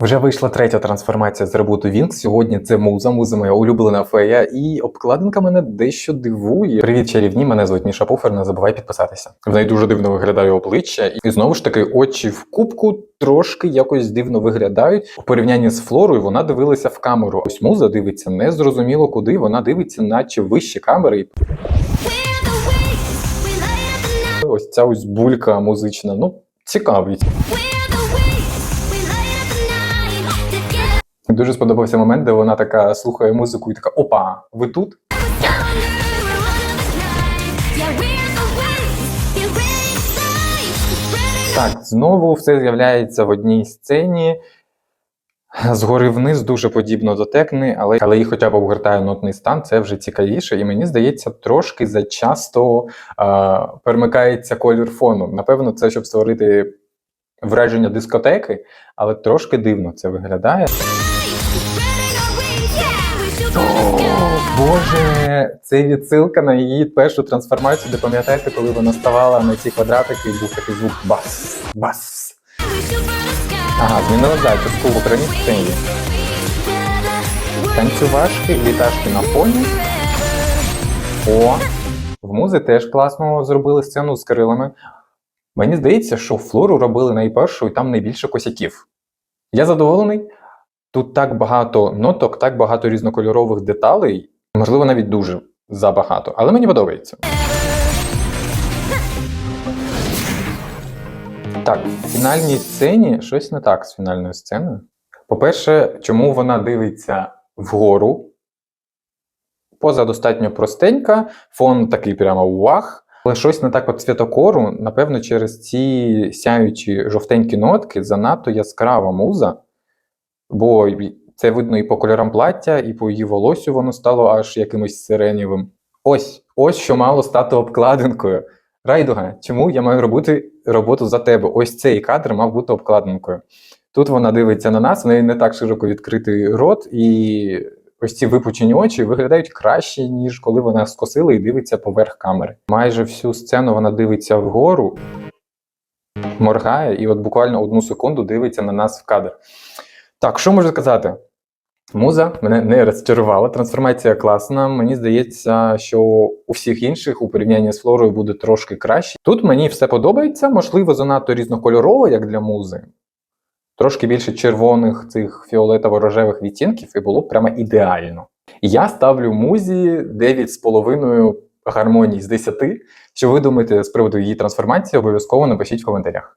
Вже вийшла третя трансформація з ребуту Wings. Сьогодні це муза, муза моя улюблена фея, і обкладинка мене дещо дивує. Привіт, чарівні! Мене звуть Міша Пуфер. Не забувай підписатися. В неї дуже дивно виглядає обличчя, і знову ж таки очі в кубку трошки якось дивно виглядають. У порівнянні з Флорою вона дивилася в камеру. Ось муза дивиться незрозуміло куди. Вона дивиться, наче вище камери. Ось ця ось булька музична. Ну цікавить. Дуже сподобався момент, де вона така слухає музику і така: Опа, ви тут? Так, знову все з'являється в одній сцені. Згори вниз дуже подібно до текни, але але їх хоча б обгортає нотний стан, це вже цікавіше. І мені здається, трошки зачасто е, перемикається колір фону. Напевно, це щоб створити враження дискотеки, але трошки дивно це виглядає. Боже, це відсилка на її першу трансформацію, де пам'ятаєте, коли вона ставала на ці квадратики і був такий звук бас, бас. Ага, змінила зачіску в окремій сцені. Танцювашки літашки на фоні. О, в музи теж класно зробили сцену з Кирилами. Мені здається, що флору робили найпершу і там найбільше косяків. Я задоволений. Тут так багато ноток, так багато різнокольорових деталей, можливо, навіть дуже забагато, але мені подобається. Так, в фінальній сцені щось не так з фінальною сценою. По-перше, чому вона дивиться вгору? Поза достатньо простенька, фон такий прямо вах. Але щось не так по цвітокору, напевно, через ці сяючі жовтенькі нотки занадто яскрава муза, бо це видно і по кольорам плаття, і по її волосю воно стало аж якимось сиренєвим. Ось, ось що мало стати обкладинкою. Райдуга, чому я маю робити роботу за тебе? Ось цей кадр мав бути обкладинкою. Тут вона дивиться на нас, в неї не так широко відкритий рот, і ось ці випучені очі виглядають краще, ніж коли вона скосила і дивиться поверх камери. Майже всю сцену вона дивиться вгору, моргає, і от буквально одну секунду дивиться на нас в кадр. Так, що можу сказати? Муза мене не розчарувала. Трансформація класна. Мені здається, що у всіх інших у порівнянні з флорою буде трошки краще. Тут мені все подобається, можливо, занадто різнокольорово, як для музи. Трошки більше червоних цих фіолетово-рожевих відтінків, і було прямо ідеально. Я ставлю музі 9,5 гармоній з 10. Що ви думаєте з приводу її трансформації, обов'язково напишіть в коментарях.